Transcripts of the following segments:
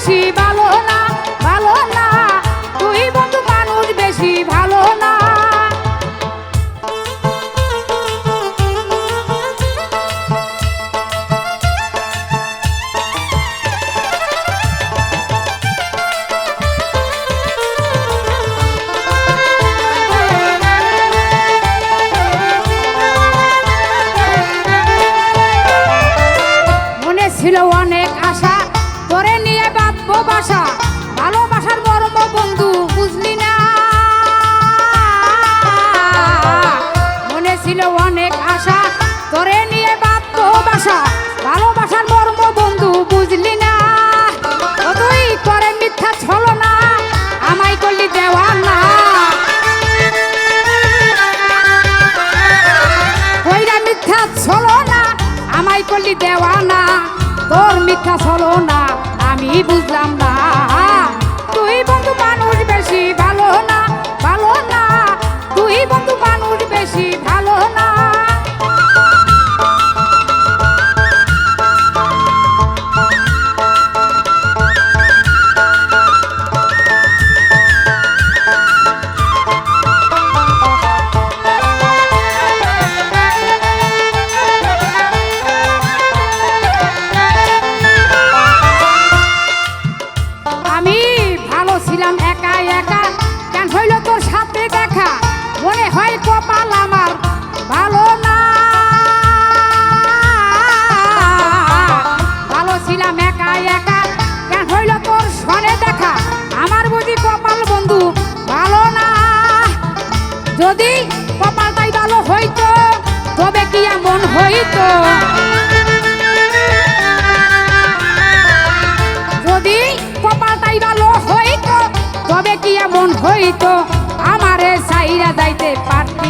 বেশি ভালো না ভালো না। তুই বন্ধু মানুষ বেশি ভালো না। ছিল অনেক আশা তোরে নিয়ে বাঁধবো বাসা। ভালোবাসার মর্ম বন্ধু বুঝলি না। মনে ছিল অনেক আশা তোরে নিয়ে বাঁধবো বাসা। ভালোবাসার মর্ম বন্ধু বুঝলি না। ও তুই করে মিথ্যা ছলো না আমায় করলি দেওয়া না। মিথ্যা ছলো না আমায় করলি দেওয়া না। তোর মিথ্যা ছলো না আমি ভালো ছিলাম একা একা। কেন হইল তোর সাথে দেখা? মনে হয় কপাল আমার ভালো না। ভালো ছিলাম একা একা। কেন হইল তোর সনে দেখা? আমার বুঝি কপাল বন্ধু ভালো না। যদি কপালটাই ভালো হইতো, তবে কি এমন হইতো? হইতো আমারে সাইরা না পারতি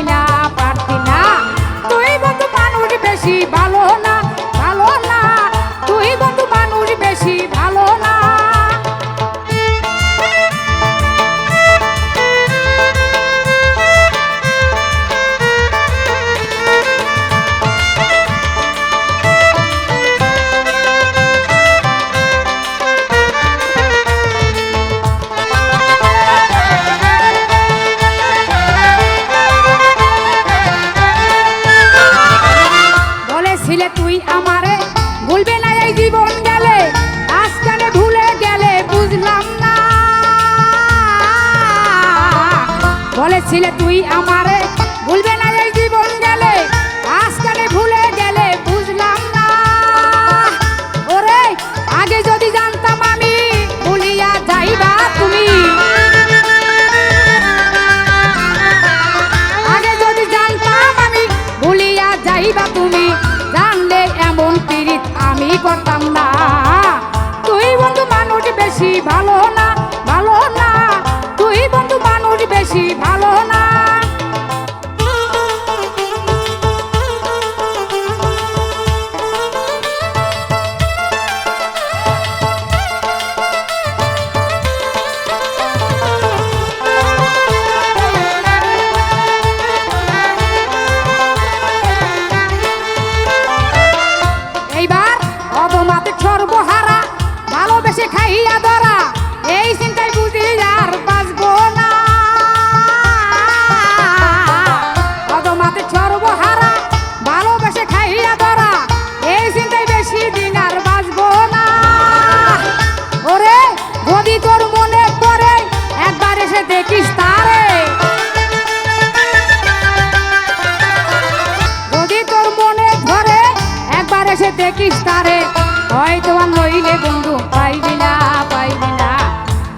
বলেছিলে তুই আমারে দেখিস তারে হয়তো নইলে বন্ধু পাইবি না পাইবি না।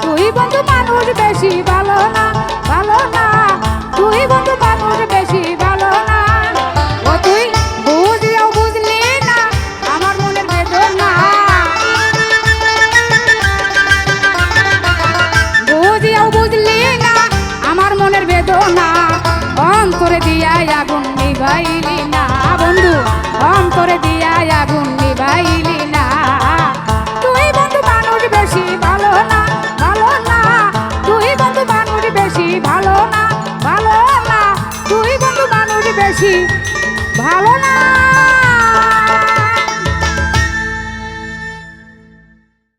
তুই বন্ধু মানুষ বেশি ভালো না ভালো না। তুই বন্ধু মানুষ বেশি ভালো না। ও তুই বুঝলেও বুঝলি না, আমার মনের বেদনা। বুঝিয়াও বুঝলি না, আমার মনের বেদনা। অন্তরে দিয়াই আগুন নিভাইলি না, বন্ধু, অন্তরে দিয়াই বেশি ভালো না?